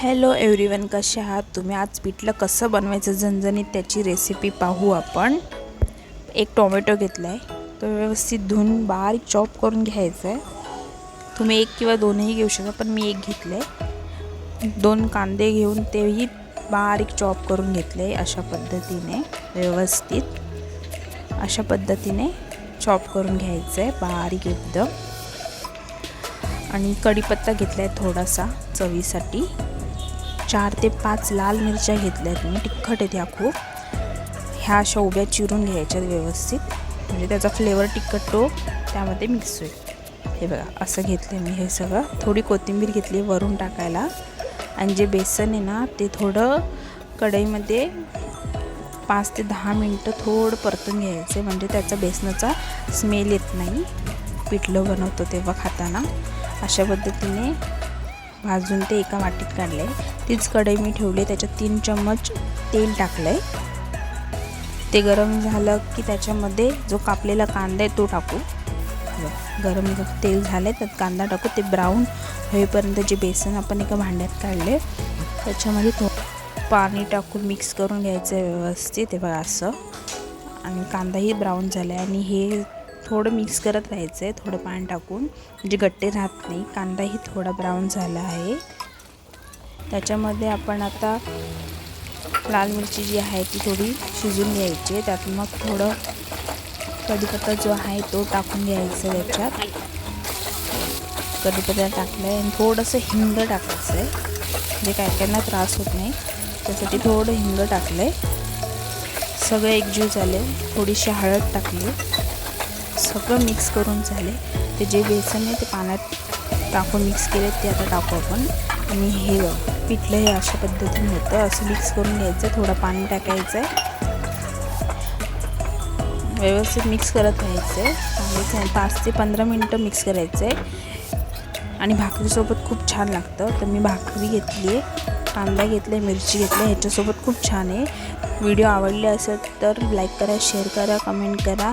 Hello everyone कसे आहात? तुम्ही आज पिठलं कसं बनवायचं झणझणीत त्याची रेसिपी पाहू आपण. एक टोमॅटो घेतला आहे तो व्यवस्थित धुवून बारीक चॉप करून घ्यायचा आहे तुम्ही एक किंवा दोनही घेऊ शकता पण मी एक घेतलं आहे दोन कांदे घेऊन तेही बारीक चॉप करून घेतले अशा पद्धतीने व्यवस्थित. अशा पद्धतीने चॉप करून घ्यायचं आहे बारीक एकदम. आणि कढीपत्ता घेतला आहे थोडासा चवीसाठी. चार ते पाच लाल मिरच्या घेतल्या आहेत. मी तिखट आहेत ह्या खूप. ह्या अशा उभ्या चिरून घ्यायच्यात व्यवस्थित. म्हणजे त्याचा फ्लेवर तिखट तो त्यामध्ये मिक्स होईल. हे बघा असं घेतलं मी हे सगळं. थोडी कोथिंबीर घेतली वरून टाकायला. आणि जे बेसन आहे ना ते थोडं कढईमध्ये पाच ते दहा मिनटं थोडं परतून घ्यायचे. म्हणजे त्याचा बेसनाचा स्मेल येत नाही. पिठलं बनवतो तेव्हा खाताना. अशा पद्धतीने भाजून ते एका वाटीत काढले. तीच कढई मी ठेवली त्याच्यात तीन चम्मच तेल टाकलं आहे ते गरम झालं की त्याच्यामध्ये जो कापलेला कांदा आहे तो टाकू. गरम तेल झालं आहे त्यात कांदा टाकू. ते ब्राऊन होईपर्यंत जे बेसन आपण एका भांड्यात काढले त्याच्यामध्ये थो पाणी टाकून मिक्स करून घ्यायचं आहे व्यवस्थित हे बघा असं. आणि कांदाही ब्राऊन झाला आहे आणि हे थोडं मिक्स करत राहायचं आहे थोडं पाणी टाकून. म्हणजे गट्टे राहत नाही कांदाही थोडा ब्राऊन झाला आहे. त्याच्यामध्ये आपण आता लाल मिरची जी आहे ती थोडी शिजून घ्यायची आहे. त्यात मग थोडं कढीपत्ता जो आहे तो टाकून घ्यायचा त्याच्यात. कढीपत्ता टाकलं आहे आणि थोडंसं हिंग टाकायचं आहे म्हणजे काय काहींना त्रास होत नाही. त्यासाठी थोडं हिंग टाकलं आहे सगळं एकजीव झाले थोडीशी हळद टाकली. सगळं मिक्स करून झाले. ते जे बेसन आहे ते पाण्यात टाकून मिक्स केले ते आता टाकू आपण. आणि हे पिठलं हे अशा पद्धतीने होतं. असं मिक्स करून घ्यायचं थोडं पाणी टाकायचं. आहे व्यवस्थित मिक्स करत राहायचं. आहे पाच ते पंधरा मिनटं मिक्स करायचं आहे आणि भाकरीसोबत खूप छान लागतं. तर मी भाकरी घेतली आहे कांदा घेतला आहे मिरची घेतली आहे ह्याच्यासोबत खूप छान आहे. व्हिडिओ आवडले असेल तर लाईक करा शेअर करा कमेंट करा.